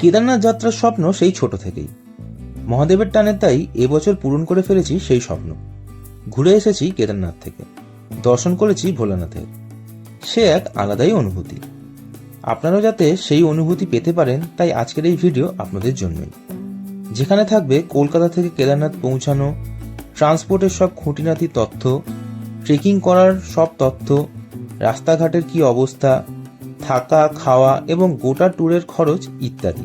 কেদারনাথ যাত্রার স্বপ্ন সেই ছোট থেকেই। মহাদেবের টানে তাই এবছর পূরণ করে ফেলেছি সেই স্বপ্ন। ঘুরে এসেছি কেদারনাথ থেকে। দর্শন করেছি ভোলানাথের। সে এক আলাদাই অনুভূতি। আপনারাও যাতে সেই অনুভূতি পেতে পারেন, তাই আজকের এই ভিডিও আপনাদের জন্যই। যেখানে থাকবে কলকাতা থেকে কেদারনাথ পৌঁছানো, ট্রান্সপোর্টের সব খুঁটিনাটি তথ্য ট্রেকিং করার সব তথ্য, রাস্তাঘাটের কি অবস্থা থাকা, খাওয়া এবং গোটা ট্যুরের খরচ ইত্যাদি।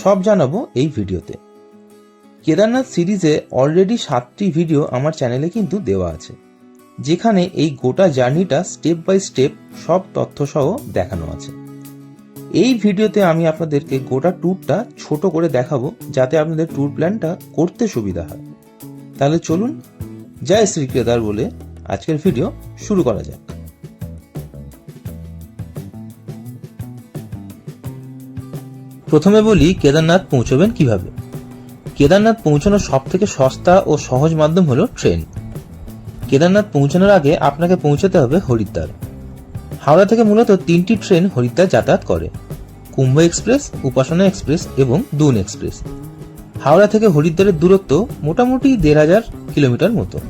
সব জানাব এই ভিডিওতে। কেদারনাথ সিরিজে অলরেডি সাতটি ভিডিও আমার চ্যানেলে কিন্তু দেওয়া আছে, যেখানে এই গোটা জার্নিটা স্টেপ বাই স্টেপ সব তথ্য সহ দেখানো আছে। এই ভিডিওতে আমি আপনাদেরকে গোটা ট্যুরটা ছোট করে দেখাবো, যাতে আপনাদের ট্যুর প্ল্যানটা করতে সুবিধা হয়। তাহলে চলুন, জয় শ্রী কেদার বলে আজকের ভিডিও শুরু করা যাক। প্রথমে বলি কেদারনাথ পৌঁছবেন কীভাবে? কেদারনাথ পৌঁছানোর সব থেকে সস্তা ও সহজ মাধ্যম হলো ট্রেন। কেদারনাথ পৌঁছানোর আগে আপনাকে পৌঁছাতে হবে হরিদ্বার। হাওড়া থেকে মূলত তিনটি ট্রেন হরিদ্বার যাতায়াত করে। কুম্ভ এক্সপ্রেস, উপাসনা এক্সপ্রেস এবং দুন এক্সপ্রেস। হাওড়া থেকে হরিদ্বারের দূরত্ব মোটামুটি দেড় হাজার কিলোমিটার মতো।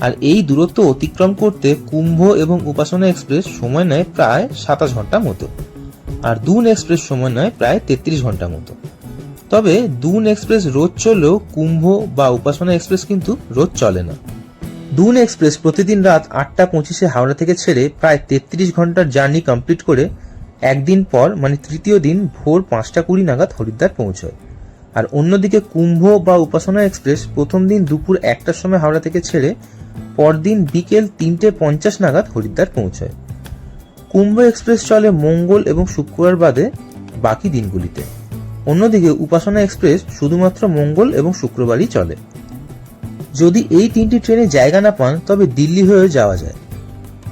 আর এই দূরত্ব অতিক্রম করতে কুম্ভ এবং উপাসনা এক্সপ্রেস সময় নেয় প্রায় সাতাশ ঘণ্টা মতো। আর দুন এক্সপ্রেস সময় নয়, প্রায় তেত্রিশ ঘণ্টা মতো। তবে দুন এক্সপ্রেস রোজ চললেও কুম্ভ বা উপাসনা এক্সপ্রেস কিন্তু রোজ চলে না। দুন এক্সপ্রেস প্রতিদিন রাত আটটা পঁচিশে হাওড়া থেকে ছেড়ে প্রায় তেত্রিশ ঘণ্টার জার্নি কমপ্লিট করে একদিন পর মানে তৃতীয় দিন, ভোর পাঁচটা কুড়ি নাগাদ হরিদ্বার পৌঁছয়। আর অন্যদিকে কুম্ভ বা উপাসনা এক্সপ্রেস প্রথম দিন দুপুর একটার সময় হাওড়া থেকে ছেড়ে পরদিন বিকেল তিনটে পঞ্চাশ নাগাদ হরিদ্বার পৌঁছয়। কুম্ভ এক্সপ্রেস চলে মঙ্গল এবং শুক্রবার বাদে বাকি দিনগুলিতে। অন্যদিকে উপাসনা এক্সপ্রেস শুধুমাত্র মঙ্গল এবং শুক্রবারই চলে। যদি এই তিনটি ট্রেনে জায়গা না পান, তবে দিল্লি হয়েও যাওয়া যায়।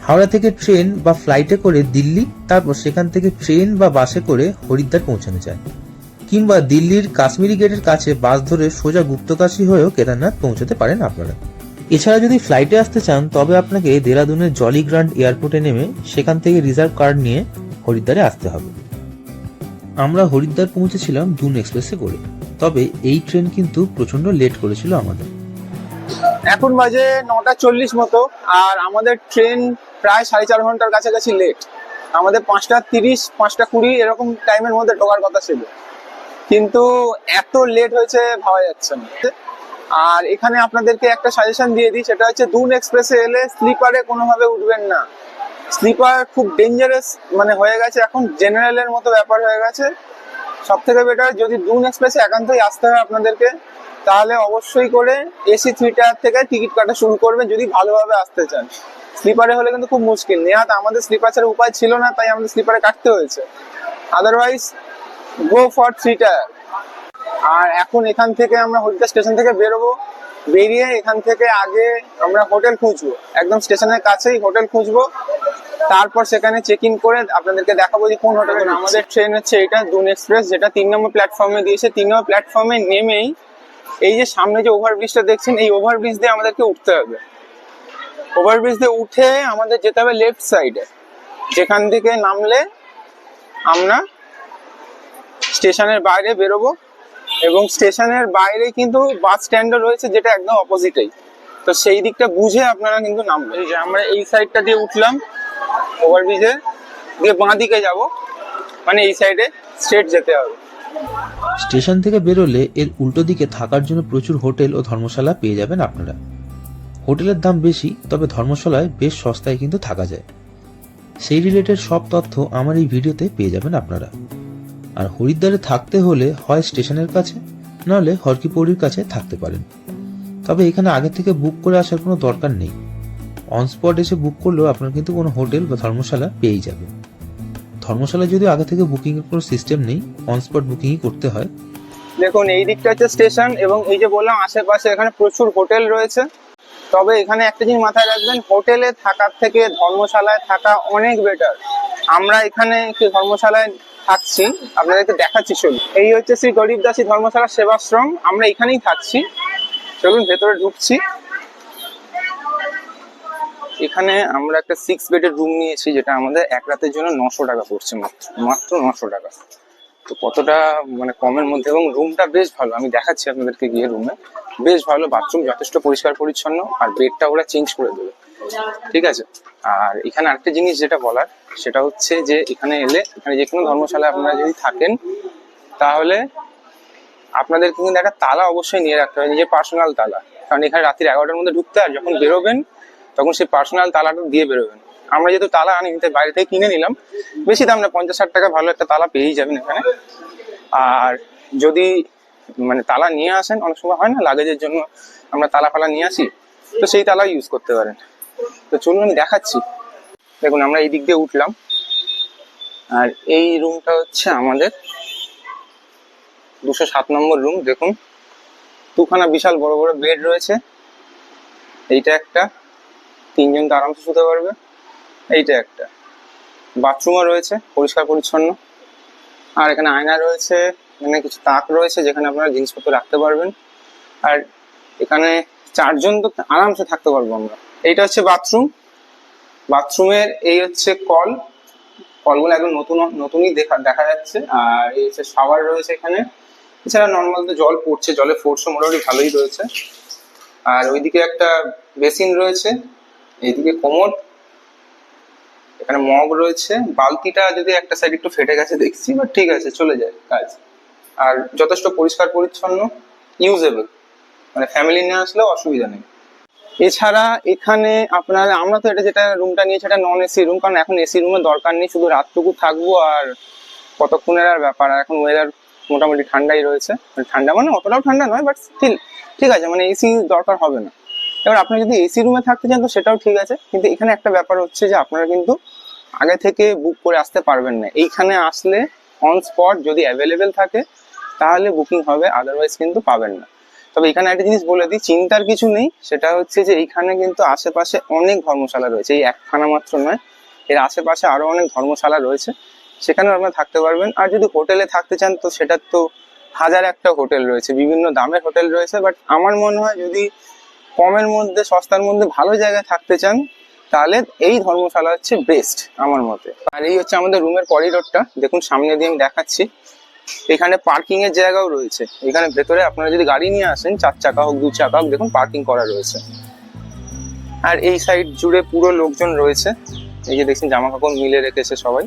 হাওড়া থেকে ট্রেন বা ফ্লাইটে করে দিল্লি, তারপর সেখান থেকে ট্রেন বা বাসে করে হরিদ্বার পৌঁছানো যায়। কিংবা দিল্লির কাশ্মীরি গেটের কাছে বাস ধরে সোজা গুপ্তকাশী হয়েও কেদারনাথ পৌঁছাতে পারেন আপনারা। এছাড়া যদি ফ্লাইটে আসতে চান, তবে আপনাকে দেরাদুনের জলি গ্রান্ড এয়ারপোর্টে নেমে সেখান থেকে রিজার্ভ কার্ড নিয়ে হরিদ্বারে আসতে হবে। আমরা হরিদ্বার পৌঁছেছিলাম দুন এক্সপ্রেসে করে। তবে এই ট্রেন কিন্তু প্রচণ্ড লেট করেছিল আমাদের। এখন বাজে নটা চল্লিশ মতো, আর আমাদের ট্রেন প্রায় সাড়ে চার ঘণ্টার কাছাকাছি লেট আমাদের পাঁচটা তিরিশ, পাঁচটা কুড়ি এরকম টাইমের মধ্যে ঢোকার কথা ছিল। কিন্তু এত লেট হয়েছে ভাবা যাচ্ছে না। আর এখানে আপনাদেরকে একটা সাজেশন দিয়ে দিই, সেটা হচ্ছে দুন এক্সপ্রেসে এলে স্লিপারে কোনোভাবে উঠবেন না। স্লিপার খুব ডেঞ্জারাস মানে হয়ে গেছে এখন জেনারেলের মতো ব্যাপার হয়ে গেছে। সব থেকে বেটার যদি দুন এক্সপ্রেসে একান্তই আসতে হয় আপনাদেরকে, তাহলে অবশ্যই করে এসি থ্রি টায়ার থেকে টিকিট কাটা শুরু করবেন যদি ভালোভাবে আসতে চান। স্লিপারে হলে কিন্তু খুব মুশকিল। নেহাত আমাদের স্লিপার ছাড়া উপায় ছিল না, তাই আমাদের স্লিপারে কাটতে হয়েছে। Otherwise go for three tier আর এখন এখান থেকে আমরা হরিদ্বার স্টেশন থেকে বেরোবো। বেরিয়ে এখান থেকে আগে আমরা হোটেল খুঁজবো। একদম স্টেশনের কাছেই হোটেল খুঁজবো। তারপর সেখানে চেক ইন করে আপনাদেরকে দেখাবো যে কোন হোটেলে আমাদের ট্রেন হচ্ছে এটা দুন এক্সপ্রেস যেটা তিন নম্বর প্ল্যাটফর্মে দিয়েছে। তিন নম্বর প্ল্যাটফর্মে নেমেই এই যে সামনে যে ওভারব্রিজটা দেখছেন, এই ওভারব্রিজ দিয়ে আমাদেরকে উঠতে হবে। ওভারব্রিজ দিয়ে উঠে আমাদের যেতে হবে লেফট সাইডে যেখান থেকে নামলে আমরা স্টেশনের বাইরে বেরোবো। এবং স্টেশনের বাইরে কিন্তু বাস স্ট্যান্ডও রয়েছে যেটা একদম অপোজিটেই তো সেই দিকটা বুঝে আপনারা কিন্তু নামবেন। যে আমরা এই সাইডটা দিয়ে উঠলাম ওভারব্রিজে দিয়ে বাঁ দিকে যাব। মানে এই সাইডে স্ট্রেট যেতে হবে। স্টেশন থেকে বেরোলে এর উল্টো দিকে থাকার জন্য প্রচুর হোটেল ও ধর্মশালা পেয়ে যাবেন আপনারা। হোটেলের দাম বেশি, তবে ধর্মশালায় বেশ সস্তায় কিন্তু থাকা যায়। সেই রিলেটেড সব তথ্য আমার এই ভিডিওতে পেয়ে যাবেন আপনারা। আর হরিদ্বারে থাকতে হলে হয় স্টেশনের কাছে, নাহলে হরকিপৌরির কাছে থাকতে পারেন। তবে এখানে আগে থেকে বুক করে আসার কোনো দরকার নেই। অন স্পট এসে বুক করলেও আপনার কিন্তু কোনো হোটেল বা ধর্মশালা পেয়েই যাবে ধর্মশালা যদি আগে থেকে বুকিং এর কোনো সিস্টেম নেই অন স্পট বুকিংই করতে হয়। দেখুন, এই দিকটা হচ্ছে স্টেশন এবং এই যে বললাম, আশেপাশে এখানে প্রচুর হোটেল রয়েছে। তবে এখানে একটা জিনিস মাথায় রাখবেন, হোটেলে থাকার থেকে ধর্মশালায় থাকা অনেক বেটার আমরা এখানে ধর্মশালায় থাকছি, আপনাদেরকে দেখাচ্ছি, চলুন। এই হচ্ছে শ্রী গরিব দাসী ধর্মশালা সেবাশ্রম, আমরা এখানেই থাকছি। চলুন, ভেতরে ঢুকছি। এখানে আমরা একটা সিক্স বেডের রুম নিয়েছি, যেটা আমাদের এক রাতের জন্য নশো টাকা পড়ছে মাত্র মাত্র নশো টাকা। তো কতটা মানে কমের মধ্যে, এবং রুমটা বেশ ভালো, আমি দেখাচ্ছি আপনাদেরকে গিয়ে রুমে বেশ ভালো বাথরুম যথেষ্ট পরিষ্কার পরিচ্ছন্ন আর বেডটা ওরা চেঞ্জ করে দেবে। ঠিক আছে? আর এখানে আরেকটা জিনিস যেটা বলার, সেটা হচ্ছে যে এখানে এলে এখানে যে কোনো ধর্মশালায় আপনারা যদি থাকেন, তাহলে আপনাদের কিন্তু একটা তালা অবশ্যই নিয়ে রাখতে হবে নিজের পার্সোনাল তালা। কারণ এখানে রাত্রি এগারোটার মধ্যে ঢুকতে আর যখন বেরোবেন, তখন সেই পার্সোনাল তালাটা দিয়ে বেরোবেন। আমরা যেহেতু তালা আনি, তাই বাইরে থেকে কিনে নিলাম। বেশি দাম না, পঞ্চাশ ষাট টাকা ভালো একটা তালা পেয়েই যাবেন এখানে। আর যদি মানে তালা নিয়ে আসেন, অনেক সময় হয় না লাগেজের জন্য আমরা তালা ফালা নিয়ে আসি, তো সেই তালা ইউজ করতে পারেন। তো চলুন আমি দেখাচ্ছি। দেখুন, আমরা এই দিক দিয়ে উঠলাম। আর এই রুমটা হচ্ছে আমাদের দুশো সাত নম্বর রুম। দেখুন, দুখানা বিশাল বড় বড় বেড রয়েছে। এইটা একটা। তিনজন তো আরামসে শুতে পারবে। এইটা একটা। বাথরুমও রয়েছে, পরিষ্কার পরিচ্ছন্ন। আর এখানে আয়না রয়েছে, এখানে কিছু তাক রয়েছে যেখানে আপনারা জিনিসপত্র রাখতে পারবেন। আর এখানে চারজন তো আরামসে থাকতে পারব আমরা। এইটা হচ্ছে বাথরুম বাথরুমের এই হচ্ছে কল। কলগুলো একদম নতুন, নতুনই দেখা দেখা যাচ্ছে। আর এই হচ্ছে শাওয়ার রয়েছে এখানে। এছাড়া নর্মাল তো জল পড়ছে জলের ফোর্সও মোটামুটি ভালোই রয়েছে। আর ওইদিকে একটা বেসিন রয়েছে। এইদিকে কোমর। এখানে মগ রয়েছে। বালতিটা যদি একটা সাইড একটু ফেটে গেছে দেখছি বাট ঠিক আছে, চলে যায় কাজ। আর যথেষ্ট পরিষ্কার পরিচ্ছন্ন ইউজেবল মানে ফ্যামিলি নিয়ে আসলেও অসুবিধা নেই। এছাড়া এখানে আপনার, আমরা তো এটা যেটা রুমটা নিয়েছি, এটা নন এসি রুম কারণ এখন এসি রুমের দরকার নেই, শুধু রাতটুকু থাকব আর কতক্ষণের আর ব্যাপার, আর এখন ওয়েদার মোটামুটি ঠান্ডাই রয়েছে। মানে ঠান্ডা মানে অতটাও ঠান্ডা নয় বাট স্টিল ঠিক আছে মানে এসি দরকার হবে না। এবার আপনি যদি এসি রুমে থাকতে চান, তো সেটাও ঠিক আছে, কিন্তু এখানে একটা ব্যাপার হচ্ছে যে আপনারা কিন্তু আগে থেকে বুক করে আসতে পারবেন না। এইখানে আসলে অন স্পট যদি অ্যাভেলেবেল থাকে, তাহলে বুকিং হবে আদারওয়াইজ কিন্তু পাবেন না। তবে এখানে একটা জিনিস বলে দিই, চিন্তার কিছু নেই। সেটা হচ্ছে যে এইখানে কিন্তু আশেপাশে অনেক ধর্মশালা রয়েছে। এই একখানা মাত্র নয়, এর আশেপাশে আরও অনেক ধর্মশালা রয়েছে। সেখানেও আপনারা থাকতে পারবেন। আর যদি হোটেলে থাকতে চান, তো সেটার তো হাজার একটা হোটেল রয়েছে, বিভিন্ন দামের হোটেল রয়েছে। বাট আমার মনে হয় যদি কমের মধ্যে, সস্তার মধ্যে ভালো জায়গায় থাকতে চান, তাহলে এই ধর্মশালা হচ্ছে বেস্ট আমার মতে। আর এই হচ্ছে আমাদের রুমের করিডোরটা দেখুন, সামনে দিয়ে আমি দেখাচ্ছি। এখানে পার্কিং এর জায়গাও রয়েছে। এখানে ভেতরে আপনারা যদি গাড়ি নিয়ে আসেন, চার চাকা হোক, দু চাকা হোক, দেখুন পার্কিং করা রয়েছে। আর এই সাইড জুড়ে পুরো লোকজন রয়েছে। এই যে দেখছেন জামা কাপড় মিলে রেখেছে সবাই।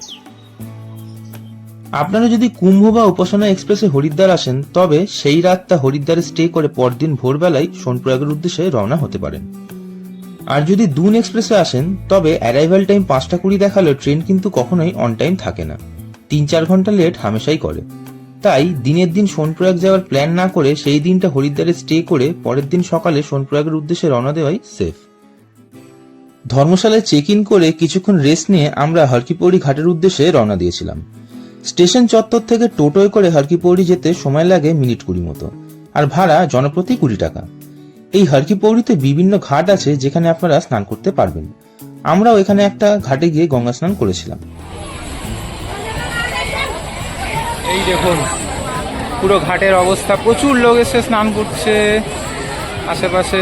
আপনারা যদি কুম্ভ বা উপাসনা এক্সপ্রেসে হরিদ্বার আসেন, তবে সেই রাতটা হরিদ্বারে স্টে করে পরদিন ভোরবেলায় সোনপ্রয়াগের উদ্দেশ্যে রওনা হতে পারেন। আর যদি দুন এক্সপ্রেসে আসেন, তবে অ্যারাইভাল টাইম পাঁচটা কুড়ি দেখালেও ট্রেন কিন্তু কখনোই অন টাইম থাকে না। তিন চার ঘণ্টা লেট হামেশাই করে। তাই দিনের দিন সোনপ্রয়াগ যাওয়ার প্ল্যান না করে সেই দিনটা হরিদ্বারে স্টে করে পরের দিন সকালে সোনপ্রয়াগের উদ্দেশ্যে রওনা দেওয়াই সেফ ধর্মশালায় চেক ইন করে কিছুক্ষণ রেস্ট নিয়ে আমরা হরকিপৌড়ি ঘাটের উদ্দেশ্যে রওনা দিয়েছিলাম। স্টেশন চত্বর থেকে টোটোয় করে হরকিপৌড়ি যেতে সময় লাগে মিনিট কুড়ি মতো, আর ভাড়া জনপ্রতি কুড়ি টাকা। এই হরকিপৌড়িতে বিভিন্ন ঘাট আছে যেখানে আপনারা স্নান করতে পারবেন। আমরাও এখানে একটা ঘাটে গিয়ে গঙ্গা স্নান করেছিলাম। এই দেখুন, পুরো ঘাটের অবস্থা। প্রচুর লোক এসে স্নান করছে আশেপাশে।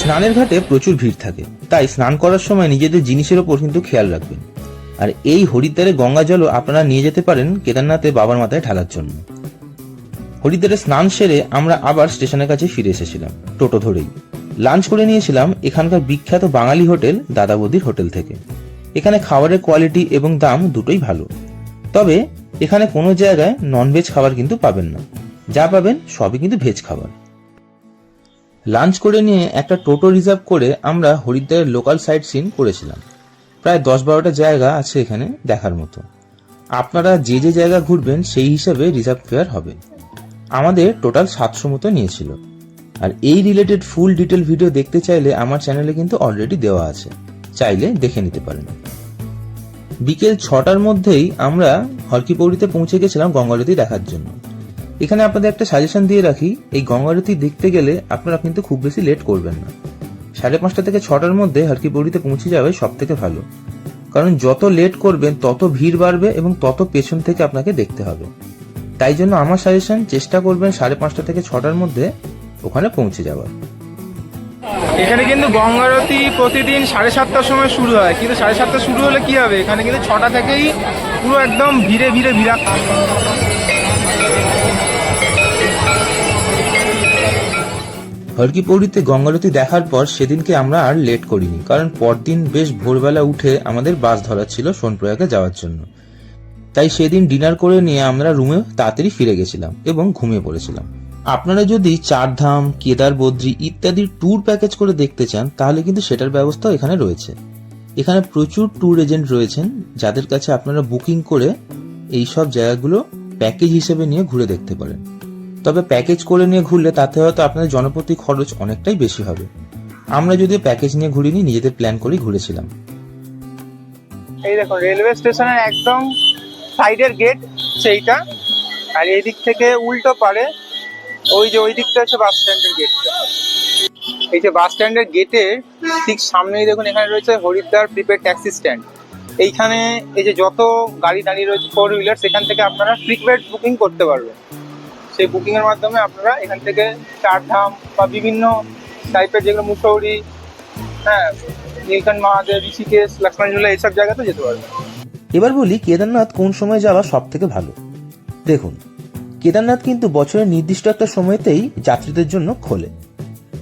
স্নানের ঘাটে প্রচুর ভিড় থাকে, তাই স্নান করার সময় নিজেদের জিনিসের ওপর কিন্তু খেয়াল রাখবেন। আর এই হরিদ্বারে গঙ্গা জলও আপনারা নিয়ে যেতে পারেন কেদারনাথে বাবার মাথায় ঢালার জন্য। হরিদ্বারে স্নান সেরে আমরা আবার স্টেশনের কাছে ফিরে এসেছিলাম, টোটো ধরেই। লাঞ্চ করে নিয়েছিলাম এখানকার বিখ্যাত বাঙালি হোটেল দাদাবদির হোটেল থেকে। এখানে খাবারের কোয়ালিটি এবং দাম দুটোই ভালো। তবে এখানে কোনো জায়গায় ননভেজ খাবার কিন্তু পাবেন না। যা পাবেন সবই কিন্তু ভেজ খাবার। লাঞ্চ করে নিয়ে একটা টোটো রিজার্ভ করে আমরা হরিদ্বারের লোকাল সাইট সিন করেছিলাম। প্রায় দশ বারোটা জায়গা আছে এখানে দেখার মতো। আপনারা যে যে জায়গা ঘুরবেন সেই হিসাবে রিজার্ভ ফেয়ার হবে। আমাদের টোটাল সাতশো মতো নিয়েছিল। আর এই রিলেটেড ফুল ডিটেল ভিডিও দেখতে চাইলে আমার চ্যানেলে কিন্তু অলরেডি দেওয়া আছে। চাইলে দেখে নিতে পারেন। বিকেল ছটার মধ্যেই আমরা হরকিপৌড়িতে পৌঁছে গেছিলাম গঙ্গারতি দেখার জন্য। এখানে আপনাদের একটা সাজেশন দিয়ে রাখি, এই গঙ্গারতি দেখতে গেলে আপনারা কিন্তু খুব বেশি লেট করবেন না। সাড়ে পাঁচটা থেকে ছটার মধ্যে হরকিপৌড়িতে পৌঁছে যাবে সব থেকে ভালো। কারণ যত লেট করবেন, তত ভিড় বাড়বে এবং তত পেছন থেকে আপনাকে দেখতে হবে। তাই জন্য আমার সাজেশন চেষ্টা করবেন সাড়ে পাঁচটা থেকে ছটার মধ্যে ওখানে পৌঁছে যাওয়ার এখানে কিন্তু গঙ্গারতি প্রতিদিন সাড়ে সাতটার সময় শুরু হয়। কিন্তু সাড়ে সাতটা শুরু হলে কি হবে? এখানে কিন্তু ছটা থেকেই পুরো একদম ভিড়ে ভিড়ে ভিড়া। হরকি পৌরিতে গঙ্গারতি দেখার পর সেদিনকে আমরা আর লেট করিনি কারণ পরদিন বেশ ভোরবেলা উঠে আমাদের বাস ধরা ছিল সোনপ্রয়াগে যাওয়ার জন্য। তাই সেদিন ডিনার করে নিয়ে আমরা রুমে তাড়াতাড়ি ফিরে গেছিলাম এবং ঘুমিয়ে পড়েছিলাম। আপনারা যদি চারধাম, কেদার বদ্রী ইত্যাদির ট্যুর প্যাকেজ করে দেখতে চান, তাহলে কিন্তু সেটার ব্যবস্থাও এখানে রয়েছে। এখানে প্রচুর ট্যুর এজেন্ট রয়েছেন, যাদের কাছে আপনারা বুকিং করে এই সব জায়গাগুলো প্যাকেজ হিসেবে নিয়ে ঘুরে দেখতে পারেন। তবে প্যাকেজ করে নিয়ে ঘুরলে তাতে হয়তো আপনাদের জনপ্রতি খরচ অনেকটাই বেশি হবে। আমরা যদি প্যাকেজ নিয়ে ঘুরিনি, নিজেদের প্ল্যান করেই ঘুরেছিলাম। এই দেখুন রেলওয়ে স্টেশনের একদম সাইডের গেট সেইটা। আর এই দিক থেকে উল্টো পারে ওই যে ওই দিকটা হচ্ছে বাস স্ট্যান্ডের গেটটা এই যে বাস স্ট্যান্ডের গেটের ঠিক সামনেই দেখুন এখানে রয়েছে হরিদ্বার প্রিপেড ট্যাক্সি স্ট্যান্ড এইখানে এই যে যত গাড়ি দাঁড়িয়ে রয়েছে ফোর হুইলার সেখান থেকে আপনারা প্রিপেড বুকিং করতে পারবেন। সেই বুকিংয়ের মাধ্যমে আপনারা এখান থেকে চারধাম বা বিভিন্ন টাইপের যেগুলো মুসৌরি হ্যাঁ নীলকণ্ঠ মহাদেব, ঋষিকেশ, লক্ষ্মণঝুলা, এইসব জায়গাতে যেতে পারবেন। এবার বলি কেদারনাথ কোন সময় যাওয়া সব থেকে ভালো? দেখুন কেদারনাথ কিন্তু বছরের নির্দিষ্ট একটা সময়তেই যাত্রীদের জন্য খোলে।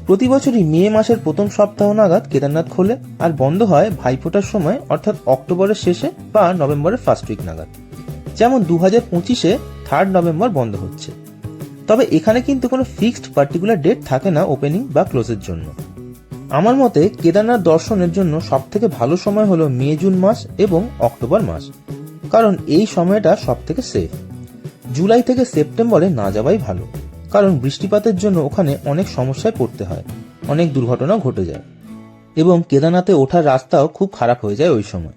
প্রতি বছরই মে মাসের প্রথম সপ্তাহ নাগাদ কেদারনাথ খোলে আর বন্ধ হয় ভাইফোঁটার সময়, অর্থাৎ অক্টোবরের শেষে বা নভেম্বরের ফার্স্ট উইক নাগাদ। যেমন দু হাজার পঁচিশে থার্ড নভেম্বর বন্ধ হচ্ছে। তবে এখানে কিন্তু কোনো ফিক্সড পার্টিকুলার ডেট থাকে না ওপেনিং বা ক্লোজের জন্য। আমার মতে কেদারনাথ দর্শনের জন্য সব থেকে ভালো সময় হলো মে, জুন মাস এবং অক্টোবর মাস। কারণ এই সময়টা সব থেকে সেফ জুলাই থেকে সেপ্টেম্বরে না যাওয়াই ভালো, কারণ বৃষ্টিপাতের জন্য ওখানে অনেক সমস্যায় পড়তে হয়, অনেক দুর্ঘটনাও ঘটে যায়, এবং কেদারনাথে ওঠার রাস্তাও খুব খারাপ হয়ে যায় ওই সময়।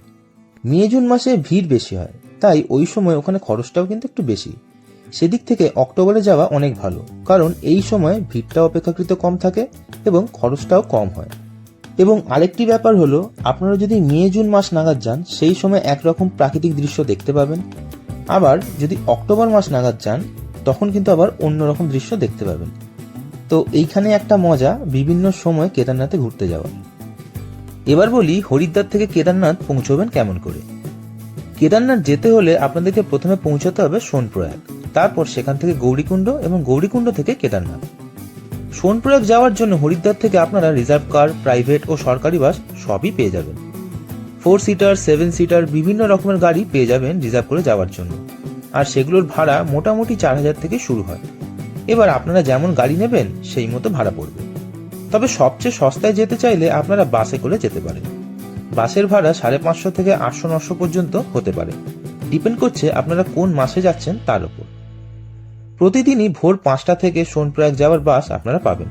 মে, জুন মাসে ভিড় বেশি হয়, তাই ওই সময় ওখানে খরচটাও কিন্তু একটু বেশি। সেদিক থেকে অক্টোবরে যাওয়া অনেক ভালো, কারণ এই সময় ভিড়টা অপেক্ষাকৃত কম থাকে এবং খরচটাও কম হয়। এবং আরেকটি ব্যাপার হলো, আপনারা যদি মে, জুন মাস নাগাদ যান, সেই সময় একরকম প্রাকৃতিক দৃশ্য দেখতে পাবেন। আবার যদি অক্টোবর মাস নাগাদ যান, তখন কিন্তু আবার অন্যরকম দৃশ্য দেখতে পাবেন তো এইখানে একটা মজা, বিভিন্ন সময় কেদারনাথে ঘুরতে যাওয়া এবার বলি, হরিদ্বার থেকে কেদারনাথ পৌঁছবেন কেমন করে? কেদারনাথ যেতে হলে আপনাদেরকে প্রথমে পৌঁছাতে হবে সোনপ্রয়াগ, তারপর সেখান থেকে গৌরীকুণ্ড এবং গৌরীকুণ্ড থেকে কেদারনাথ। সোনপ্রয়াগ যাওয়ার জন্য হরিদ্বার থেকে আপনারা রিজার্ভ কার, প্রাইভেট ও সরকারি বাস সবই পেয়ে যাবেন। ফোর সিটার, সেভেন সিটার বিভিন্ন রকমের গাড়ি পেয়ে যাবেন রিজার্ভ করে যাওয়ার জন্য। আর সেগুলোর ভাড়া মোটামুটি চার হাজার থেকে শুরু হয়। এবার আপনারা যেমন গাড়ি নেবেন, সেই মতো ভাড়া পড়বে। তবে সবচেয়ে সস্তায় যেতে চাইলে আপনারা বাসে করে যেতে পারেন। বাসের ভাড়া সাড়ে পাঁচশো থেকে আটশো, নশো পর্যন্ত হতে পারে। ডিপেন্ড করছে আপনারা কোন মাসে যাচ্ছেন তার উপর প্রতিদিনই ভোর পাঁচটা থেকে সোনপ্রয়াগ যাওয়ার বাস আপনারা পাবেন।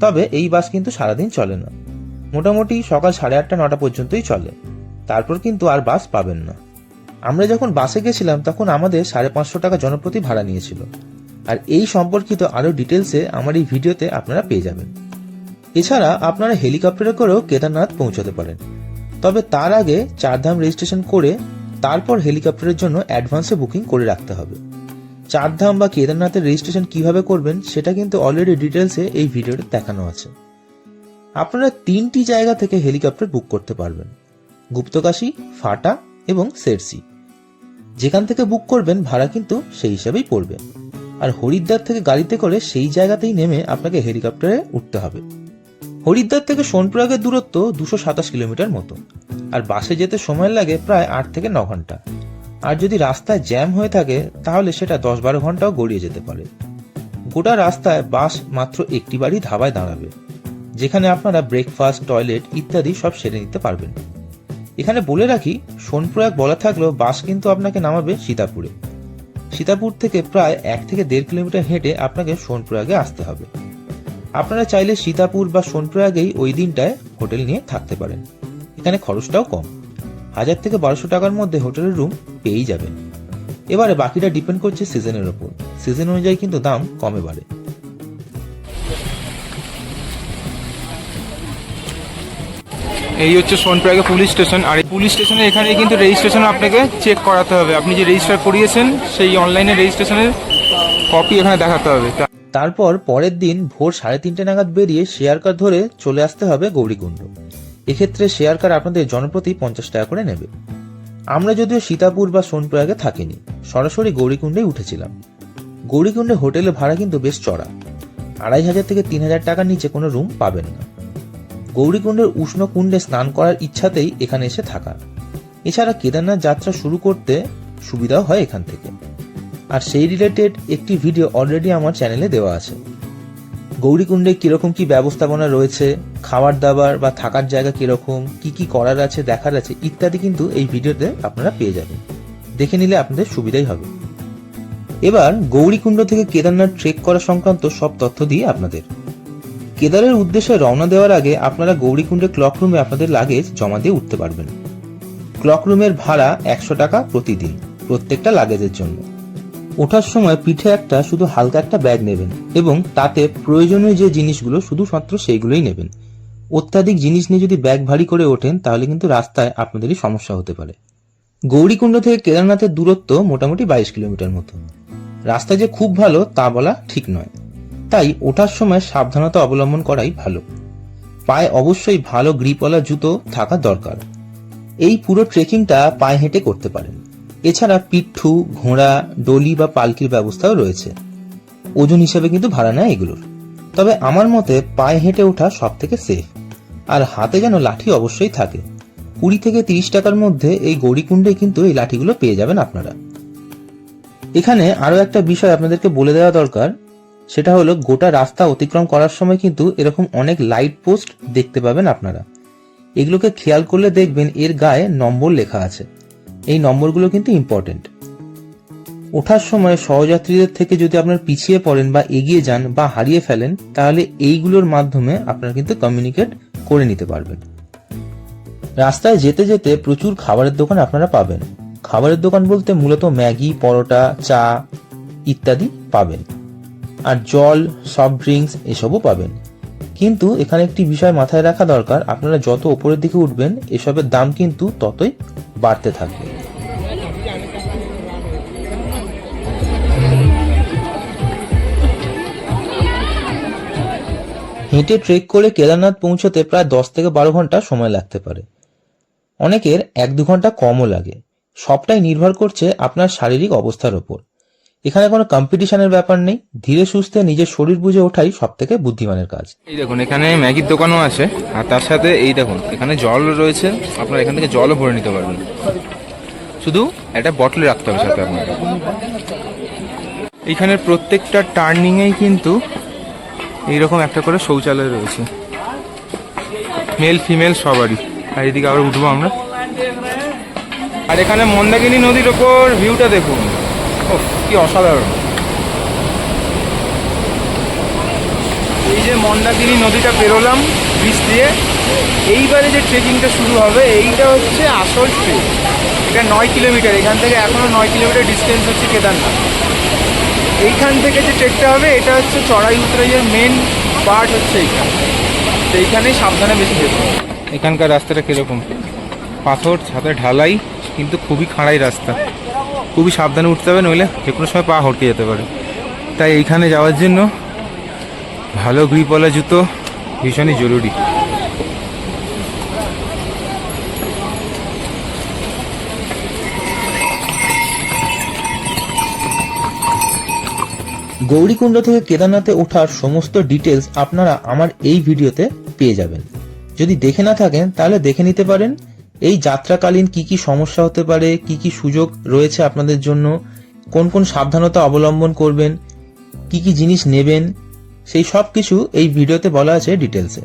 তবে এই বাস কিন্তু সারাদিন চলে না। মোটামুটি সকাল সাড়ে আটটা, নটা পর্যন্তই চলে। তারপর কিন্তু আর বাস পাবেন না। আমরা যখন বাসে গেছিলাম, তখন আমাদের সাড়ে পাঁচশো টাকা জনপ্রতি ভাড়া নিয়েছিল। আর এই সম্পর্কিত আরও ডিটেলসে আমার এই ভিডিওতে আপনারা পেয়ে যাবেন। এছাড়া আপনারা হেলিকপ্টারে করেও কেদারনাথ পৌঁছতে পারেন। তবে তার আগে চারধাম রেজিস্ট্রেশন করে তারপর হেলিকপ্টারের জন্য অ্যাডভান্সে বুকিং করে রাখতে হবে। চারধাম বা কেদারনাথের রেজিস্ট্রেশন কীভাবে করবেন, সেটা কিন্তু অলরেডি ডিটেলসে এই ভিডিওতে দেখানো আছে। আপনারা তিনটি জায়গা থেকে হেলিকপ্টার বুক করতে পারবেন। গুপ্তকাশী, ফাটা এবং সেরসি। যেখান থেকে বুক করবেন, ভাড়া কিন্তু সেই হিসাবেই পড়বে। আর হরিদ্বার থেকে গাড়িতে করে সেই জায়গাতেই নেমে আপনাকে হেলিকপ্টারে উঠতে হবে। হরিদ্বার থেকে সোনপ্রয়াগের দূরত্ব দুশো সাতাশ কিলোমিটার মতো। আর বাসে যেতে সময় লাগে প্রায় আট থেকে ন ঘণ্টা। আর যদি রাস্তায় জ্যাম হয়ে থাকে, তাহলে সেটা দশ বারো ঘন্টাও গড়িয়ে যেতে পারে। গোটা রাস্তায় বাস মাত্র একটি বাড়ি ধাবায় দাঁড়াবে, যেখানে আপনারা ব্রেকফাস্ট টয়লেট ইত্যাদি সব সেরে নিতে পারবেন। এখানে বলে রাখি, সোনপ্রয়াগ বলা থাকলেও বাস কিন্তু আপনাকে নামাবে সীতাপুরে। সীতাপুর থেকে প্রায় এক থেকে দেড় কিলোমিটার হেঁটে আপনাকে সোনপ্রয়াগে আসতে হবে। আপনারা চাইলে সীতাপুর বা সোনপ্রয়াগেই ওই দিনটায় হোটেল নিয়ে থাকতে পারেন। এখানে খরচটাও কম। হাজার থেকে বারোশো টাকার মধ্যে হোটেলের রুম পেয়েই যাবেন। এবারে বাকিটা ডিপেন্ড করছে সিজনের ওপর। সিজন অনুযায়ী কিন্তু দাম কমে বাড়ে। এই হচ্ছে সোনপ্রয়াগে পুলিশ স্টেশন। আর এই পুলিশ স্টেশনে এখানে কিন্তু রেজিস্ট্রেশন আপনাকে চেক করাতে হবে। আপনি যে রেজিস্টার করিয়েছেন, সেই অনলাইনে রেজিস্ট্রেশনের কপি এখানে দেখাতে হবে। তারপর পরের দিন ভোর সাড়ে তিনটে নাগাদ বেরিয়ে শেয়ার কার ধরে চলে আসতে হবে গৌরীকুণ্ড। এক্ষেত্রে শেয়ার কার আপনাদের জনপ্রতি পঞ্চাশ টাকা করে নেবে। আমরা যদিও সীতাপুর বা সোনপ্রয়াগে থাকিনি, সরাসরি গৌরীকুণ্ডেই উঠেছিলাম। গৌরীকুণ্ডে হোটেলের ভাড়া কিন্তু বেশ চড়া। আড়াই হাজার থেকে তিন হাজার টাকার নিচে কোনো রুম পাবেন না। গৌরীকুণ্ডের উষ্ণ কুণ্ডে স্নান করার ইচ্ছাতেই এখানে এসে থাকা। এছাড়া কেদারনাথ যাত্রা শুরু করতে সুবিধাও হয় এখান থেকে। আর সেই রিলেটেড একটি ভিডিও অলরেডি আমার চ্যানেলে দেওয়া আছে। গৌরীকুণ্ডে কীরকম কি ব্যবস্থাপনা রয়েছে খাবার দাবার বা থাকার জায়গা কীরকম, কি কি করার আছে, দেখার আছে, ইত্যাদি কিন্তু এই ভিডিওতে আপনারা পেয়ে যাবেন। দেখে নিলে আপনাদের সুবিধাই হবে। এবার গৌরীকুণ্ড থেকে কেদারনাথ ট্রেক করা সংক্রান্ত সব তথ্য দিয়ে আপনাদের কেদারের উদ্দেশ্যে রওনা দেওয়ার আগে আপনারা গৌরীকুণ্ডে ক্লক রুমে আপনাদের লাগেজ জমা দিয়ে উঠতে পারবেন। ক্লক রুমের ভাড়া একশো টাকা প্রতিদিন, প্রত্যেকটা লাগেজের জন্য। ওঠার সময় পিঠে একটা, শুধু হালকা একটা ব্যাগ নেবেন এবং তাতে প্রয়োজনীয় যে জিনিসগুলো, শুধুমাত্র সেইগুলোই নেবেন। অত্যাধিক জিনিস নিয়ে যদি ব্যাগ ভারী করে ওঠেন, তাহলে কিন্তু রাস্তায় আপনাদেরই সমস্যা হতে পারে। গৌরীকুণ্ড থেকে কেদারনাথের দূরত্ব মোটামুটি বাইশ কিলোমিটার মতো। রাস্তা যে খুব ভালো, তা বলা ঠিক নয়। তাই ওঠার সময় সাবধানতা অবলম্বন করাই ভালো। পায়ে অবশ্যই ভালো গ্রিপওয়ালা জুতো থাকা দরকার। এই পুরো ট্রেকিংটা পায়ে হেঁটে করতে পারেন। এছাড়া পিঠু, ঘোড়া, ডলি বা পালকির ব্যবস্থাও রয়েছে। ওজন হিসেবে কিন্তু ভাড়া নেয় এগুলোর। তবে আমার মতে পায়ে হেঁটে ওঠা সব থেকে সেফ আর হাতে যেন লাঠি অবশ্যই থাকে। কুড়ি থেকে তিরিশ টাকার মধ্যে এই গৌরীকুণ্ডে কিন্তু এই লাঠিগুলো পেয়ে যাবেন আপনারা। এখানে আরও একটা বিষয় আপনাদেরকে বলে দেওয়া দরকার। সেটা হলো গোটা রাস্তা অতিক্রম করার সময় কিন্তু এরকম অনেক লাইট পোস্ট দেখতে পাবেন আপনারা। এগুলোকে খেয়াল করলে দেখবেন এর গায়ে নম্বর লেখা আছে। এই নম্বরগুলো কিন্তু ইম্পর্টেন্ট ওঠার সময় সহযাত্রীদের থেকে যদি আপনার পিছিয়ে পড়েন বা এগিয়ে যান বা হারিয়ে ফেলেন, তাহলে এইগুলোর মাধ্যমে আপনারা কিন্তু কমিউনিকেট করে নিতে পারবেন। রাস্তায় যেতে যেতে প্রচুর খাবারের দোকান আপনারা পাবেন। খাবারের দোকান বলতে মূলত ম্যাগি, পরোটা, চা ইত্যাদি পাবেন। আর জল সফট ড্রিঙ্কস এসবও পাবেন। কিন্তু এখানে একটি বিষয় মাথায় রাখা দরকার, আপনারা যত উপরের দিকে উঠবেন, এসবের দাম কিন্তু ততই বাড়তে থাকবে। হেঁটে ট্রেক করে কেদারনাথ পৌঁছতে প্রায় দশ থেকে বারো ঘণ্টা সময় লাগতে পারে। অনেকের এক দু ঘণ্টা কমও লাগে। সবটাই নির্ভর করছে আপনার শারীরিক অবস্থার ওপর। এখানে কোনো কম্পিটিশনের ব্যাপার নেই। ধীরে সুস্থে নিজের শরীর বুঝে ওঠাই সব থেকে বুদ্ধিমানের কাজ। এই দেখুন, এখানে ম্যাগির দোকানও আছে। আর তার সাথে এই দেখুন, এখানে জল রয়েছে। আপনারা এখান থেকে জলও ভরে নিতে পারবেন। শুধু একটা বটলে রাখতে হবে সাথে আপনার এইখানের প্রত্যেকটা টার্নিংয়েই কিন্তু এইরকম একটা করে শৌচালয় রয়েছে। মেল ফিমেল সবারই। আর এদিকে আবার উঠবো আমরা। আর এখানে মন্দাকিনী নদীর ওপর ভিউটা দেখুন। কি অসাধারণ। এই যে মন্দাকিনী নদীটা পেরোলাম, ব্রিজ দিয়ে, এইবারে যে ট্রেকিংটা শুরু হবে, এইটা হচ্ছে আসল ট্রেক। এটা নয় কিলোমিটার, এখান থেকে এখনও নয় কিলোমিটার ডিস্টেন্স হচ্ছে কেদারনাথ। এইখান থেকে যে ট্রেকটা হবে, এটা হচ্ছে চড়াই উতরাইয়ের মেন পার্ট হচ্ছে এইখানে। তো এইখানেই সাবধানে বেশি যেতে। এখানকার রাস্তাটা কীরকম? পাথর সাথে ঢালাই, কিন্তু খুবই খাড়াই রাস্তা। খুবই সাবধানে উঠতে হবে, নইলে যে কোনো সময় পা হটকে যেতে পারে। তাই এইখানে যাওয়ার জন্য ভালো গ্রিপওয়ালা জুতো ভীষণই জরুরি। গৌরীকুণ্ড থেকে কেদারনাথে ওঠার সমস্ত ডিটেলস আপনারা আমার এই ভিডিওতে পেয়ে যাবেন। যদি দেখে না থাকেন, তাহলে দেখে নিতে পারেন। এই যাত্রাকালীন কি কি সমস্যা হতে পারে, কি কি সুযোগ রয়েছে আপনাদের জন্য, কোন কোন সাবধানতা অবলম্বন করবেন, কি কি জিনিস নেবেন, সেই সব কিছু এই ভিডিওতে বলা আছে ডিটেলসে।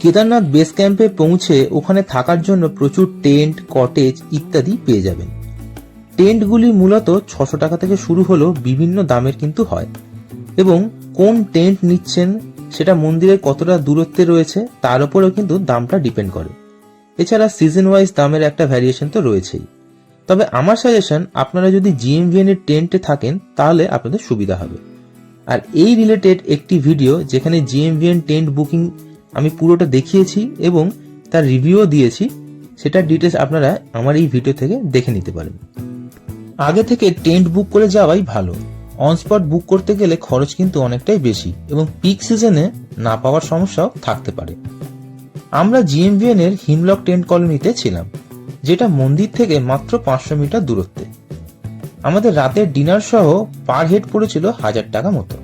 কেদারনাথ বেস ক্যাম্পে পৌঁছে ওখানে থাকার জন্য প্রচুর টেন্ট, কটেজ ইত্যাদি পেয়ে যাবেন। টেন্টগুলি মূলত ছশো টাকা থেকে শুরু হলেও বিভিন্ন দামের কিন্তু হয়। এবং কোন টেন্ট নিচ্ছেন সেটা মন্দিরের কতটা দূরত্বে রয়েছে, তার উপরেও কিন্তু দামটা ডিপেন্ড করে। এছাড়া সিজন ওয়াইজ দামের একটা ভ্যারিয়েশন তো রয়েছেই। তবে আমার সাজেশন আপনারা যদি জিএমভিএন এর টেন্টে থাকেন, তাহলে আপনাদের সুবিধা হবে। আর এই রিলেটেড একটি ভিডিও যেখানে জিএমভিএন টেন্ট বুকিং আমি পুরোটা দেখিয়েছি এবং তার রিভিউও দিয়েছি সেটার ডিটেলস আপনারা আমার এই ভিডিও থেকে দেখে নিতে পারেন। আগে থেকে টেন্ট বুক করে যাওয়াই ভালো। অনস্পট বুক করতে গেলে খরচ কিন্তু অনেকটাই বেশি এবং পিক সিজনে না পাওয়ার সমস্যাও থাকতে পারে। আমরা জিএমভিএন এর হিমলক টেন্ট কলোনিতে ছিলাম, যেটা মন্দির থেকে মাত্র পাঁচশো মিটার দূরত্বে। আমাদের রাতের ডিনার সহ পার হেড পড়েছিল হাজার টাকা মতো।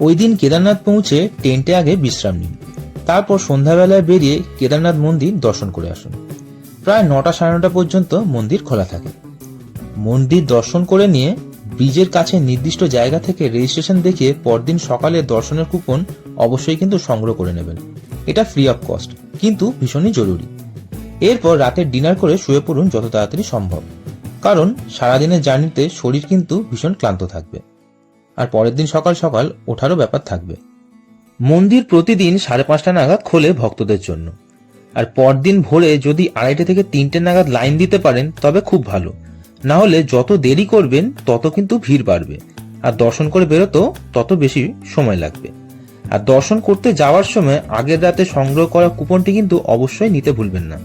ওই দিন কেদারনাথ পৌঁছে টেন্টে আগে বিশ্রাম নিন। তারপর সন্ধ্যাবেলায় বেরিয়ে কেদারনাথ মন্দির দর্শন করে আসুন। প্রায় নটা সাড়ে নটা পর্যন্ত মন্দির খোলা থাকে। মন্দির দর্শন করে নিয়ে ব্রিজের কাছে নির্দিষ্ট জায়গা থেকে রেজিস্ট্রেশন দেখিয়ে পরদিন সকালে দর্শনের কুপন অবশ্যই কিন্তু সংগ্রহ করে নেবেন। এটা ফ্রি অফ কস্ট কিন্তু ভীষণই জরুরি। এরপর রাতের ডিনার করে শুয়ে পড়ুন যত তাড়াতাড়ি সম্ভব, কারণ সারাদিনের জার্নিতে শরীর কিন্তু ভীষণ ক্লান্ত থাকবে। আর পরের দিন সকাল সকাল ওঠারও ব্যাপার থাকবে। মন্দির প্রতিদিন সাড়ে পাঁচটা নাগাদ খোলে ভক্তদের জন্য। আর পরদিন ভোরে যদি আড়াইটে থেকে তিনটে নাগাদ লাইন দিতে পারেন, তবে খুব ভালো। না হলে যত দেরি করবেন, তত কিন্তু ভিড় বাড়বে। আর দর্শন করে বেরোতেও তত বেশি সময় লাগবে। আর দর্শন করতে যাওয়ার সময় আগের রাতে সংগ্রহ করা কুপনটি কিন্তু অবশ্যই নিতে ভুলবেন না।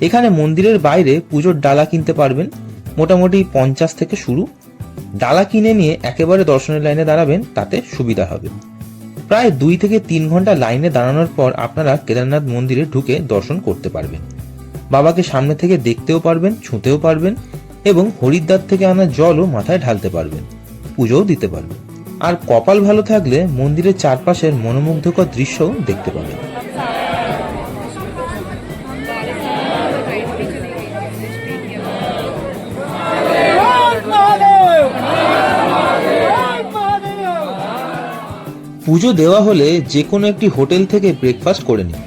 এখানে মন্দিরের বাইরে পুজোর ডালা কিনতে পারবেন, মোটামুটি পঞ্চাশ থেকে শুরু। ডালা কিনে নিয়ে একেবারে দর্শনের লাইনে দাঁড়াবেন, তাতে সুবিধা হবে। প্রায় দুই থেকে তিন ঘণ্টা লাইনে দাঁড়ানোর পর আপনারা কেদারনাথ মন্দিরে ঢুকে দর্শন করতে পারবেন। বাবাকে সামনে থেকে দেখতেও পারবেন, ছুঁতেও পারবেন এবং হরিদ্বার থেকে আনা জলও মাথায় ঢালতে পারবেন, পুজোও দিতে পারবেন। আর কপাল ভালো থাকলে মন্দিরের চারপাশের মনোমুগ্ধকর দৃশ্যও দেখতে পাবেন। পুজো দেওয়া হলে যে কোনো একটি হোটেল থেকে ব্রেকফাস্ট করে নিন।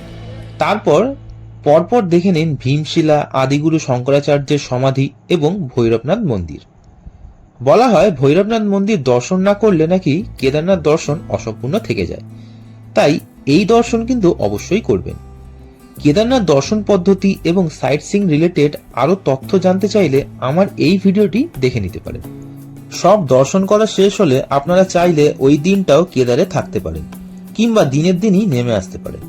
তারপর পরপর দেখে নিন ভীমশিলা, আদিগুরু শঙ্করাচার্যের সমাধি এবং ভৈরবনাথ মন্দির। বলা হয় ভৈরবনাথ মন্দির দর্শন না করলে নাকি কেদারনাথ দর্শন অসম্পূর্ণ থেকে যায়। তাই এই দর্শন কিন্তু অবশ্যই করবেন। কেদারনাথ দর্শন পদ্ধতি এবং সাইট সিং রিলেটেড আরও তথ্য জানতে চাইলে আমার এই ভিডিওটি দেখে নিতে পারেন। সব দর্শন করা শেষ হলে আপনারা চাইলে ওই দিনটাও কেদারে থাকতে পারেন, কিংবা দিনের দিনই নেমে আসতে পারেন।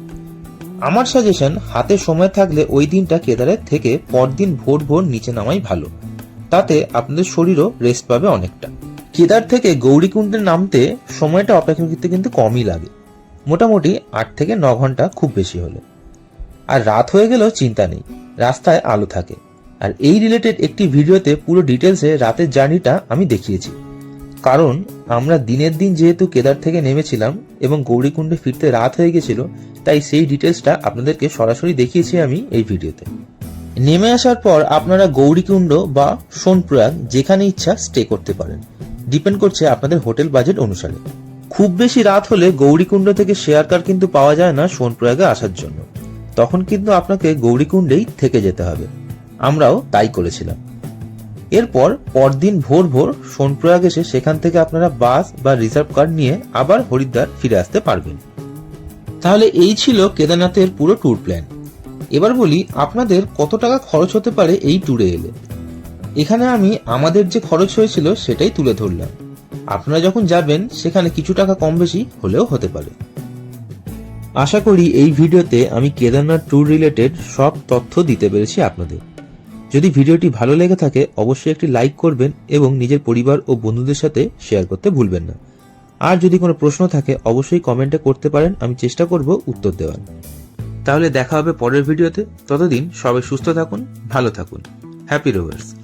আমার সাজেশন হাতে সময় থাকলে ওই দিনটা কেদারে থেকে পরদিন ভোর ভোর নিচে নামাই ভালো। তাতে আপনাদের শরীরও রেস্ট পাবে অনেকটা। কেদার থেকে গৌরীকুণ্ডে নামতে সময়টা অপেক্ষাকৃত কিন্তু কমই লাগে। মোটামুটি আট থেকে ন ঘণ্টা খুব বেশি হলে। আর রাত হয়ে গেলেও চিন্তা নেই, রাস্তায় আলো থাকে। আর এই রিলেটেড একটি ভিডিওতে পুরো ডিটেলসে রাতের জার্নিটা আমি দেখিয়েছি। কারণ আমরা দিনের দিন যেহেতু কেদার থেকে নেমেছিলাম এবং গৌরীকুণ্ডে ফিরতে রাত হয়ে গেছিল, তাই সেই ডিটেলসটা আপনাদেরকে সরাসরি দেখিয়েছি আমি এই ভিডিওতে। নেমে আসার পর আপনারা গৌরীকুণ্ড বা সোনপ্রয়াগ যেখানে ইচ্ছা স্টে করতে পারেন। ডিপেন্ড করছে আপনাদের হোটেল বাজেট অনুসারে। খুব বেশি রাত হলে গৌরীকুণ্ড থেকে শেয়ার কার কিন্তু পাওয়া যায় না সোনপ্রয়াগে আসার জন্য। তখন কিন্তু আপনাকে গৌরীকুণ্ডেই থেকে যেতে হবে। আমরাও তাই করেছিলাম। এরপর পরদিন ভোর ভোর সোনপ্রয়াগ এসে সেখান থেকে আপনারা বাস বা রিজার্ভ কার নিয়ে আবার হরিদ্বার ফিরে আসতে পারবেন। তাহলে এই ছিল কেদারনাথের পুরো ট্যুর প্ল্যান। এবার বলি আপনাদের কত টাকা খরচ হতে পারে এই ট্যুরে এলে। এখানে আমি আমাদের যে খরচ হয়েছিল সেটাই তুলে ধরলাম। আপনারা যখন যাবেন, সেখানে কিছু টাকা কম বেশি হলেও হতে পারে। আশা করি এই ভিডিওতে আমি কেদারনাথ ট্যুর রিলেটেড সব তথ্য দিতে পেরেছি আপনাদের। যদি ভিডিওটি ভালো লেগে থাকে, অবশ্যই একটি লাইক করবেন এবং নিজের পরিবার ও বন্ধুদের সাথে শেয়ার করতে ভুলবেন না। আর যদি কোনো প্রশ্ন থাকে, অবশ্যই কমেন্টে করতে পারেন, আমি চেষ্টা করব উত্তর দেওয়ার। তাহলে দেখা হবে পরের ভিডিওতে। ততদিন সবাই সুস্থ থাকুন, ভালো থাকুন। Happy rovers